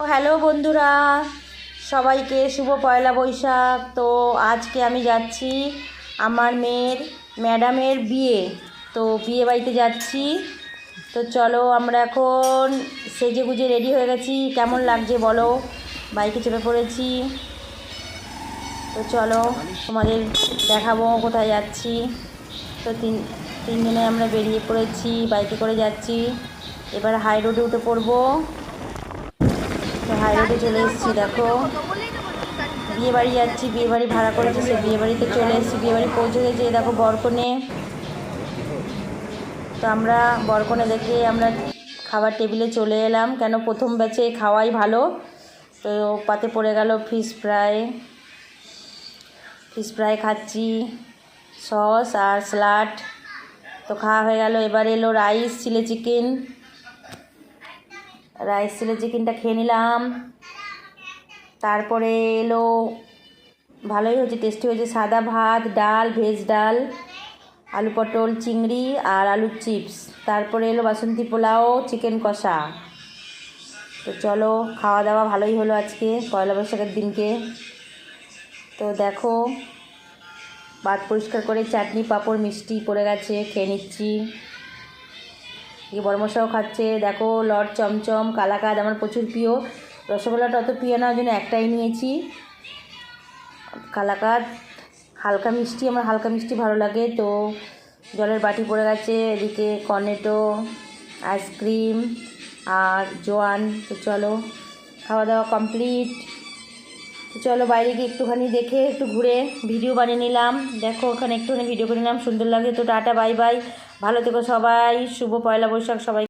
Hello বন্ধুরা। সবাইকে শুভ পয়লা বৈশাখ। তো আজকে আমি যাচ্ছি আমার মেয়ের, ম্যাডামের বিয়ে। তো বিয়ে বাড়িতে যাচ্ছি। তো চলো আমরা এখন সেজে গুজে রেডি হয়ে গেছি। কেমন লাগছে বলো? বাইকে চেপে পড়েছি। তো চলো তোমাদের দেখাবো কোথায় যাচ্ছি। তো তিন, তিনজনে আমরা বেরিয়ে পড়েছি, বাইকে করে যাচ্ছি। এবার হাই রোডে উঠে পড়ব। তো হাই চলে এসেছি, দেখো। বিয়ে বাড়ি যাচ্ছি বিয়ে বাড়ি ভাড়া করেছি সে বিয়ে বাড়িতে চলে এসেছি বিয়ে বাড়ি পৌঁছে গেছে দেখো বরকনে। তো আমরা বরকনে দেখে আমরা খাবার টেবিলে চলে এলাম, কেন প্রথম ব্যাচে খাওয়াই ভালো। তো পাতে পড়ে গেল ফিশ ফ্রাই ফিশ ফ্রাই খাচ্ছি সস আর স্যালাড তো খাওয়া হয়ে গেল, এবার এলো rice chilli chicken rice chilli চিকেনটা খেয়ে নিলাম। তারপরে এলো, ভালোই হয়েছে টেস্টি হয়েছে, সাদা ভাত, ডাল ভেজ ডাল, আলু পটল, চিংড়ি আর আলুর চিপস তারপরে এলো বাসন্তী পোলাও চিকেন কষা। তো চলো খাওয়া দাওয়া ভালোই হলো আজকে, পয়লা বৈশাখের দিনকে। তো দেখো, ভাত পরিষ্কার করে, চাটনি, পাঁপড়, মিষ্টি পড়ে গেছে, খেয়ে নিচ্ছি। এই বড়মশাও খাচ্ছে, দেখো লট চমচম, কালাকাদ, আমার প্রচুর প্রিয়। রসগোল্লাটা অত প্রিয় না, ওই জন্য একটাই নিয়েছি। কালাকাদ, হালকা মিষ্টি, আমার হালকা মিষ্টি ভালো লাগে, তো জলের বাটি পড়ে গেছে, এদিকে কর্নেটো, আইসক্রিম আর জোয়ান, তো চলো খাওয়া দাওয়া কমপ্লিট। তো চলো বাইরে গিয়ে একটুখানি দেখে, একটু ঘুরে ভিডিও বানিয়ে নিলাম। দেখো ওখানে একটুখানি ভিডিও করে নিলাম, সুন্দর লাগে, তো টাটা, বাই বাই। ভালো থেকো সবাই শুভ পয়লা বৈশাখ সবাই